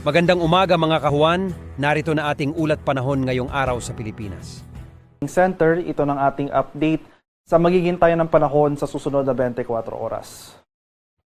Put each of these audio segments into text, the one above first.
Magandang umaga mga kahuan, narito na ating ulat panahon ngayong araw sa Pilipinas. Center, ito ng ating update sa magiging tayo ng panahon sa susunod na 24 oras.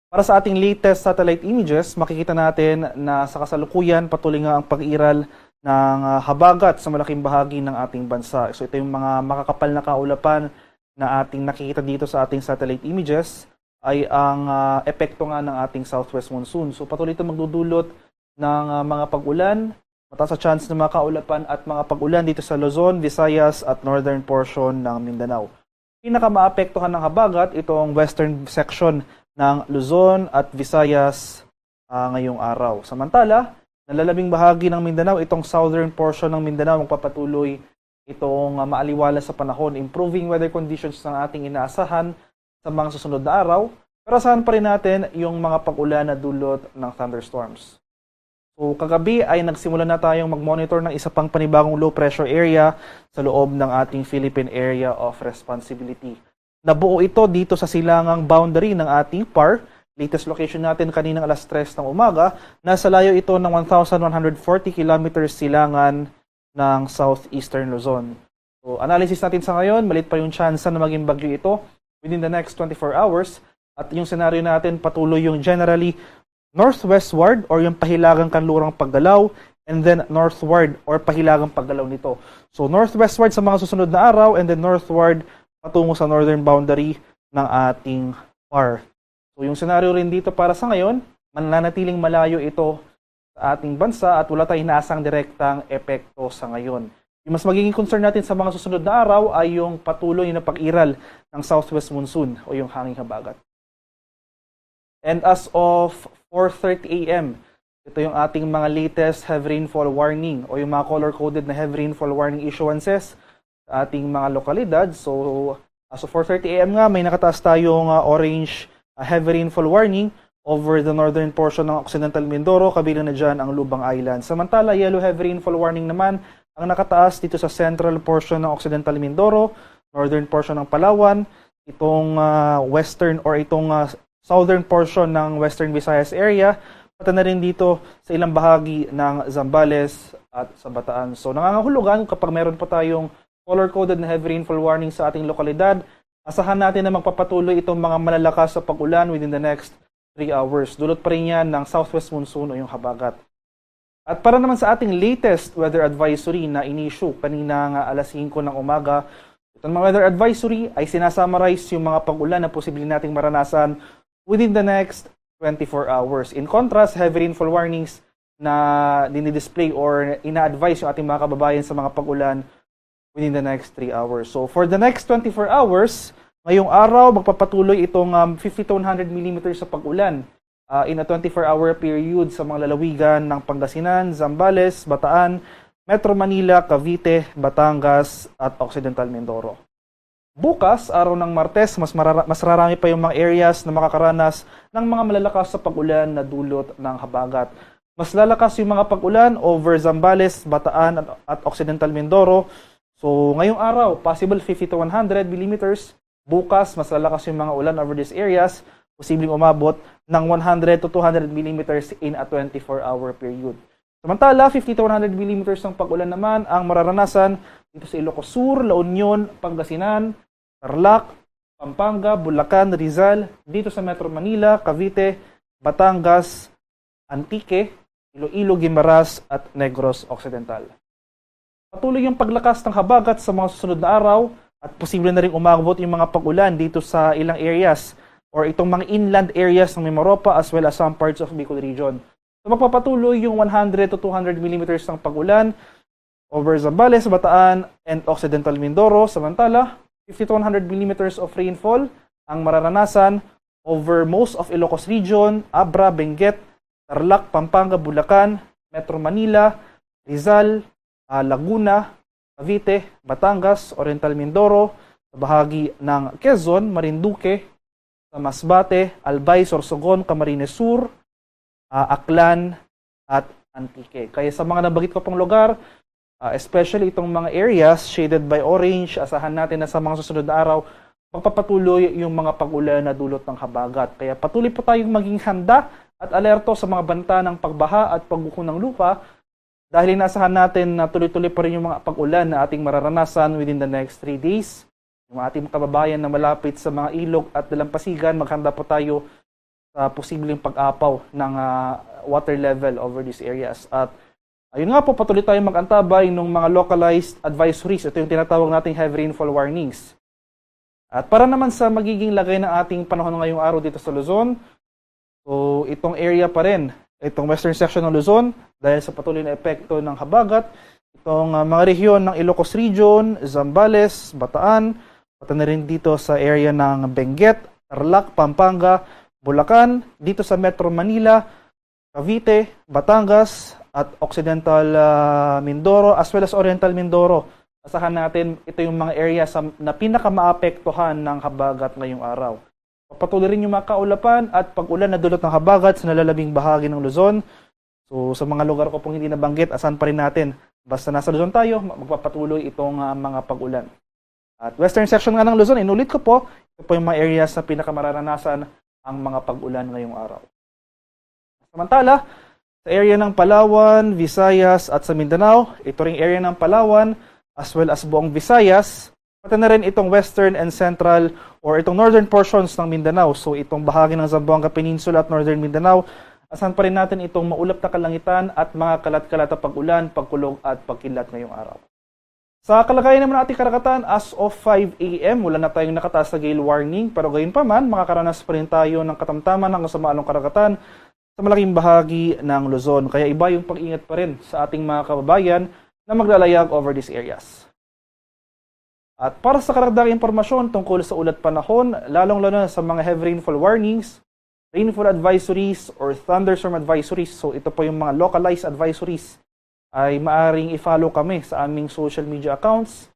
Para sa ating latest satellite images, makikita natin na sa kasalukuyan patuloy nga ang pag-iral ng ah, habagat sa malaking bahagi ng ating bansa. So ito yung mga makakapal na kaulapan na ating nakikita dito sa ating satellite images ay ang ah, epekto nga ng ating southwest monsoon. So patuloy ito magdudulot ng ah, mga pag-ulan, mataas sa chance ng mga kaulapan at mga pag-ulan dito sa Luzon, Visayas at northern portion ng Mindanao. Pinakamaapektuhan ng habagat itong western section ng Luzon at Visayas ah, ngayong araw. Samantala, nalalabing bahagi ng Mindanao, itong southern portion ng Mindanao magpapatuloy itong ah, maaliwala sa panahon, improving weather conditions ng ating inaasahan sa mga susunod na araw. Pero asahan pa rin natin yung mga pag-ulan na dulot ng thunderstorms. So kagabi ay nagsimula na tayong mag-monitor ng isa pang panibagong low pressure area sa loob ng ating Philippine Area of Responsibility. Nabuo ito dito sa silangang boundary ng ating PAR. Latest location natin kaninang alas 3 ng umaga. Nasa layo ito ng 1,140 kilometers silangan ng southeastern Luzon. So analysis natin sa ngayon, malit pa yung chance na maging bagyo ito within the next 24 hours. At yung scenario natin patuloy yung generally northwestward or yung pahilagang kanlurang paggalaw and then northward or pahilagang paggalaw nito. So northwestward sa mga susunod na araw and then northward patungo sa northern boundary ng ating PAR. So yung scenario rin dito para sa ngayon, mananatiling malayo ito sa ating bansa at wala tayong inaasang direktang epekto sa ngayon. Yung mas magiging concern natin sa mga susunod na araw ay yung patuloy na pag-iral ng southwest monsoon o yung hanging habagat. And as of 4.30 a.m., ito yung ating mga latest heavy rainfall warning o yung mga color-coded na heavy rainfall warning issuances sa ating mga lokalidad. So, as of 4.30 a.m. nga, may nakataas tayong uh, orange uh, heavy rainfall warning over the northern portion ng Occidental Mindoro, kabilang na dyan ang Lubang Island. Samantala, yellow heavy rainfall warning naman ang nakataas dito sa central portion ng Occidental Mindoro, northern portion ng Palawan, itong uh, western or itong uh, southern portion ng Western Visayas area, pati na rin dito sa ilang bahagi ng Zambales at sa Bataan. So nangangahulugan kapag meron pa tayong color-coded na heavy rainfall warning sa ating lokalidad, asahan natin na magpapatuloy itong mga malalakas sa pag-ulan within the next 3 hours. Dulot pa rin yan ng southwest monsoon o yung habagat. At para naman sa ating latest weather advisory na in-issue kanina nga alas 5 ng umaga, itong mga weather advisory ay sinasummarize yung mga pag-ulan na posibleng nating maranasan within the next 24 hours. In contrast, heavy rainfall warnings na dinidisplay or ina-advise yung ating mga kababayan sa mga pag-ulan within the next 3 hours. So for the next 24 hours, ngayong araw magpapatuloy itong um, 50 to 100 mm sa pag-ulan uh, in a 24-hour period sa mga lalawigan ng Pangasinan, Zambales, Bataan, Metro Manila, Cavite, Batangas at Occidental Mindoro. Bukas, araw ng Martes, mas, marara- mas rarami pa yung mga areas na makakaranas ng mga malalakas sa pag-ulan na dulot ng habagat. Mas lalakas yung mga pag-ulan over Zambales, Bataan at, at Occidental Mindoro. So, ngayong araw, possible 50 to 100 millimeters. Bukas, mas lalakas yung mga ulan over these areas. Posibleng umabot ng 100 to 200 millimeters in a 24-hour period. Samantala, 50 to 100 millimeters ng pag-ulan naman ang mararanasan dito sa Ilocos Sur, La Union, Pangasinan, Tarlac, Pampanga, Bulacan, Rizal, dito sa Metro Manila, Cavite, Batangas, Antique, Iloilo, Guimaras at Negros Occidental. Patuloy yung paglakas ng habagat sa mga susunod na araw at posible na rin umabot yung mga pag-ulan dito sa ilang areas or itong mga inland areas ng Mimaropa as well as some parts of Bicol region. So magpapatuloy yung 100 to 200 millimeters ng pag-ulan over Zambales, Bataan, and Occidental Mindoro. Samantala, 50 to 100 millimeters of rainfall ang mararanasan over most of Ilocos region, Abra, Benguet, Tarlac, Pampanga, Bulacan, Metro Manila, Rizal, ah, Laguna, Cavite, Batangas, Oriental Mindoro, sa bahagi ng Quezon, Marinduque, sa Masbate, Albay, Sorsogon, Camarines Sur, ah, Aklan, at Antique. Kaya sa mga nabagit ko pong lugar, ah, especially itong mga areas shaded by orange, asahan natin na sa mga susunod na araw, magpapatuloy yung mga pag-ulan na dulot ng habagat. Kaya patuloy po tayong maging handa at alerto sa mga banta ng pagbaha at pagbuko ng lupa dahil inasahan natin na tuloy-tuloy pa rin yung mga pag-ulan na ating mararanasan within the next 3 days. Yung ating kababayan na malapit sa mga ilog at dalampasigan, maghanda po tayo sa posibleng pag-apaw ng ah, water level over these areas. At ayun nga po, patuloy tayong mag-antabay ng mga localized advisories. Ito yung tinatawag nating heavy rainfall warnings. At para naman sa magiging lagay ng ating panahon ngayong araw dito sa Luzon, so itong area pa rin, itong western section ng Luzon, dahil sa patuloy na epekto ng habagat, itong ah, mga rehiyon ng Ilocos Region, Zambales, Bataan, pati na rin dito sa area ng Benguet, Tarlac, Pampanga, Bulacan, dito sa Metro Manila, Cavite, Batangas, at Occidental ah, Mindoro, as well as Oriental Mindoro. Asahan natin, ito yung mga area sa, na pinakamaapektuhan ng habagat ngayong araw. Patuloy rin yung mga kaulapan at pag-ulan na dulot ng habagat sa nalalabing bahagi ng Luzon. So sa mga lugar ko pong hindi nabanggit, asan pa rin natin. Basta nasa Luzon tayo, magpapatuloy itong ah, mga pag-ulan. At western section nga ng Luzon, inulit ko po, ito po yung mga areas na pinakamararanasan ang mga pag-ulan ngayong araw. Samantala, sa area ng Palawan, Visayas at sa Mindanao, ito ring area ng Palawan as well as buong Visayas, pati na rin itong western and central or itong northern portions ng Mindanao. So itong bahagi ng Zamboanga Peninsula at northern Mindanao, asan pa rin natin itong maulap na kalangitan at mga kalat-kalat na pag-ulan, pagkulog at pagkilat ngayong araw. Sa kalagayan naman ng ating karagatan, as of 5 a.m., wala na tayong nakataas na gale warning, pero gayon pa man, makakaranas pa rin tayo ng katamtaman ng kasamaalong karagatan sa malaking bahagi ng Luzon. Kaya iba yung pag-ingat pa rin sa ating mga kababayan na maglalayag over these areas. At para sa karagdagang impormasyon tungkol sa ulat panahon, lalong-lalo na sa mga heavy rainfall warnings, rainfall advisories, or thunderstorm advisories, so ito po yung mga localized advisories, ay maaring i-follow kami sa aming social media accounts.